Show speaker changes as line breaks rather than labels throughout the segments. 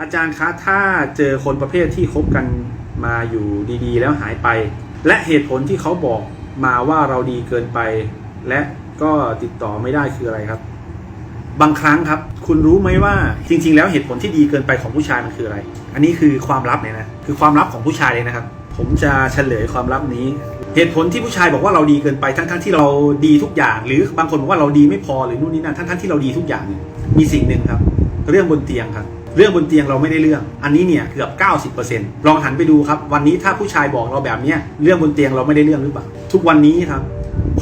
อาจารย์คะถ้าเจอคนประเภทที่คบกันมาอยู่ดีๆ แล้วหายไป และเหตุผลที่เขาบอกมาว่าเราดีเกินไป และก็ติดต่อไม่ได้คืออะไรครับ บางครั้งครับ คุณรู้ไหมว่าจริง ๆ แล้วเหตุผลที่ดีเกินไปของผู้ชายมันคืออะไร อันนี้คือความลับเนี่ยนะคือความลับของผู้ชายเลยนะครับ ผมจะเฉลยความลับนี้ เหตุผลที่ผู้ชายบอกว่าเราดีเกินไปทั้งๆที่เราดีทุกอย่าง หรือบางคนบอกว่าเราดีไม่พอหรือนู่นนี่นั่นทั้งๆที่เราดีทุกอย่างมีสิ่งหนึ่งครับ เรื่องบนเตียงครับ เรื่องบนเตียงเราไม่ได้เรื่อง อันนี้เนี่ยเกือบ 90%ลองหันไปดูครับ วันนี้ถ้าผู้ชายบอกเราแบบเนี้ยเรื่องบนเตียงเราไม่ได้เรื่องหรือเปล่า ทุกวันนี้ครับ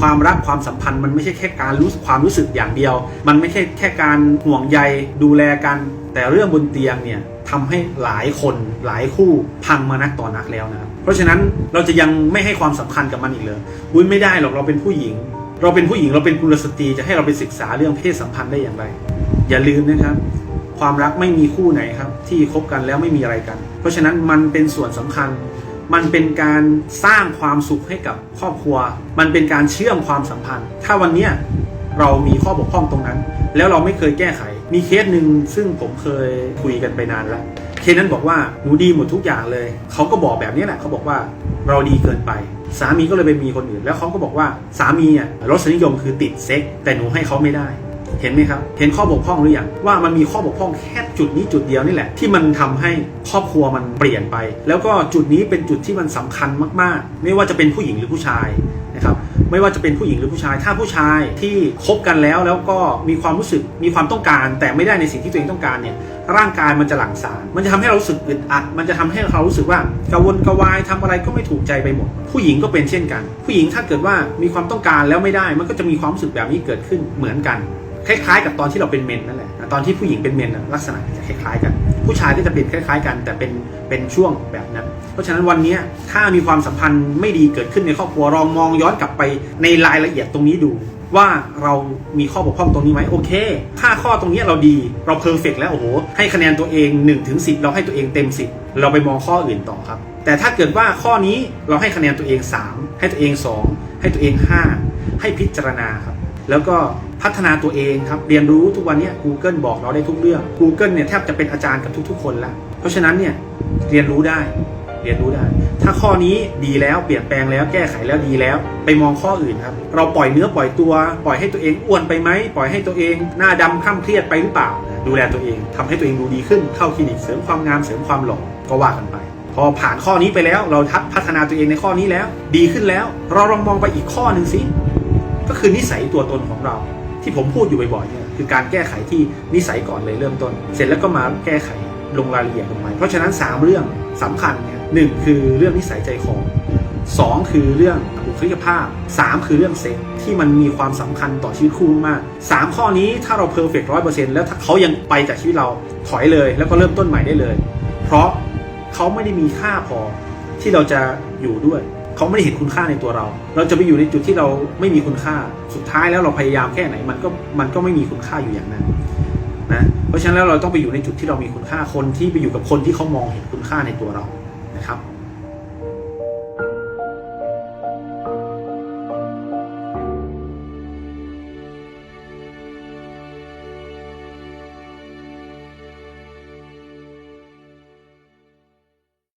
ความรักความสัมพันธ์มันไม่ใช่แค่การรู้ความรู้สึกอย่างเดียว มันไม่ใช่แค่การห่วงใยดูแลกัน แต่เรื่องบนเตียงเนี่ยทำให้หลายคนหลายคู่พังมานักต่อนักแล้วนะครับเพราะฉะนั้นเราจะยังไม่ให้ความสำคัญกับมันอีกเลยอุ้ยไม่ได้หรอกเราเป็นผู้หญิง เราเป็นผู้หญิงเราเป็นกุลสตรีจะให้เราไปศึกษาเรื่องเพศสัมพันธ์ได้อย่างไร อย่าลืมนะครับ ความรักไม่มีคู่ไหนครับ ที่คบกันแล้วไม่มีอะไรกัน เพราะฉะนั้นมันเป็นส่วนสำคัญ มันเป็นการสร้างความสุขให้กับครอบครัว มันเป็นการเชื่อมความสัมพันธ์ ถ้าวันเนี้ยเรามีข้อบกพร่องตรงนั้น แล้วเราไม่เคยแก้ไข มีเคสหนึ่งซึ่งผมเคยคุยกันไปนานแล้วเคสนั้นบอกว่าหนูดีหมดทุกอย่างเลยเขาก็บอกแบบนี้แหละเขาบอกว่าเราดีเกินไป สามีก็เลยไปมีคนอื่น แล้วเขาก็บอกว่าสามีอะรสนิยมคือติดเซ็กแต่หนูให้เขาไม่ได้ เห็นไหมครับ เห็นข้อบกพร่องหรือยังว่ามันมีข้อบกพร่องแค่จุดนี้จุดเดียวนี่แหละ ที่มันทำให้ครอบครัวมันเปลี่ยนไป แล้วก็จุดนี้เป็นจุดที่มันสำคัญมาก ๆ ไม่ว่าจะเป็นผู้หญิงหรือผู้ชายนะครับไม่ว่าจะเป็นผู้หญิงหรือผู้ชาย ถ้าผู้ชายที่คบกันแล้วแล้วก็มีความรู้สึกมีความต้องการ แต่ไม่ได้ในสิ่งที่ตัวเองต้องการเนี่ยร่างกายมันจะหลั่งสาร มันจะทำให้เรารู้สึกอึดอัด มันจะทำให้เรารู้สึกว่ากระวนกระวายทำอะไรก็ไม่ถูกใจไปหมด ผู้หญิงก็เป็นเช่นกัน ผู้หญิงถ้าเกิดว่ามีความต้องการแล้วไม่ได้ มันก็จะมีความรู้สึกแบบนี้เกิดขึ้นเหมือนกัน คล้ายๆ กับตอนที่เราเป็นเมนนั่นแหละตอนที่ผู้หญิงเป็นเมนลักษณะจะคล้ายๆกัน ผู้ชายก็จะเป็นคล้าย ๆ กัน แต่เป็นเป็นช่วงแบบนั้น เพราะฉะนั้นวันนี้ถ้ามีความสัมพันธ์ไม่ดีเกิดขึ้นในครอบครัวลองมองย้อนกลับไปในรายละเอียดตรงนี้ดู ว่าเรามีข้อบกพร่องตรงนี้ไหมโอเคถ้าข้อตรงนี้เราดีเราเพอร์เฟกแล้วโอ้โหให้คะแนนตัวเอง1นถึงสิเราให้ตัวเองเต็ม 10 เราไปมองข้ออื่นต่อครับ แต่ถ้าเกิดว่าข้อนี้เราให้คะแนนตัวเอง 3 ให้ตัวเอง 2 ให้ตัวเอง 5 ให้พิจารณาครับ แล้วก็ พัฒนาตัวเองครับ เรียนรู้ทุกวันนี้ Google บอกเราได้ทุกเรื่อง Google เนี่ยแทบจะเป็นอาจารย์กับทุก ๆ คนแล้ว เพราะฉะนั้นเนี่ยเรียนรู้ได้ เรียนรู้ได้ ถ้าข้อนี้ดีแล้วเปลี่ยนแปลงแล้วแก้ไขแล้วดีแล้ว ไปมองข้ออื่นครับ เราปล่อยเนื้อปล่อยตัว ปล่อยให้ตัวเองอ้วนไปไหมปล่อยให้ตัวเองหน้าดำคล่ำเครียดไปหรือเปล่า ดูแลตัวเองทำให้ตัวเองดูดีขึ้นเข้าคลินิกเสริมความงามเสริมความหล่อก็ว่ากันไปพอผ่านข้อนี้ไปแล้วเราทัดพัฒนาตัวเองในข้อนี้แล้ว ดีขึ้นแล้ว เราลองมองไปอีกข้อหนึ่งสิก็คือนิสัยตัวตนของเรา ที่ผมพูดอยู่บ่อยๆเนี่ยคือการแก้ไขที่นิสัยก่อนเลยเริ่มต้น เสร็จแล้วก็มาแก้ไขลงรายละเอียดลงไปเพราะฉะนั้น 3 เรื่องสำคัญเนี่ยหนึ่งคือเรื่องนิสัยใจคอสองคือเรื่องบุคลิกภาพ 3 คือเรื่องเซ็กที่มันมีความสำคัญต่อชีวิตคู่มากสามข้อนี้ถ้าเราเพอร์เฟกต์ร้อยเปอร์เซ็นต์แล้วถ้าเขายังไปจากชีวิตเราถอยเลย แล้วก็เริ่มต้นใหม่ได้เลย เพราะเขาไม่ได้มีค่าพอที่เราจะอยู่ด้วย เขาไม่ได้เห็นคุณค่าในตัวเรา เราจะไปอยู่ในจุดที่เราไม่มีคุณค่า สุดท้ายแล้วเราพยายามแค่ไหน มันก็มันก็ไม่มีคุณค่าอยู่อย่างนั้นนะเพราะฉะนั้นแล้วเราต้องไปอยู่ในจุดที่เรามีคุณค่าคนที่ไปอยู่กับคนที่เขามองเห็นคุณค่าในตัวเรานะครับ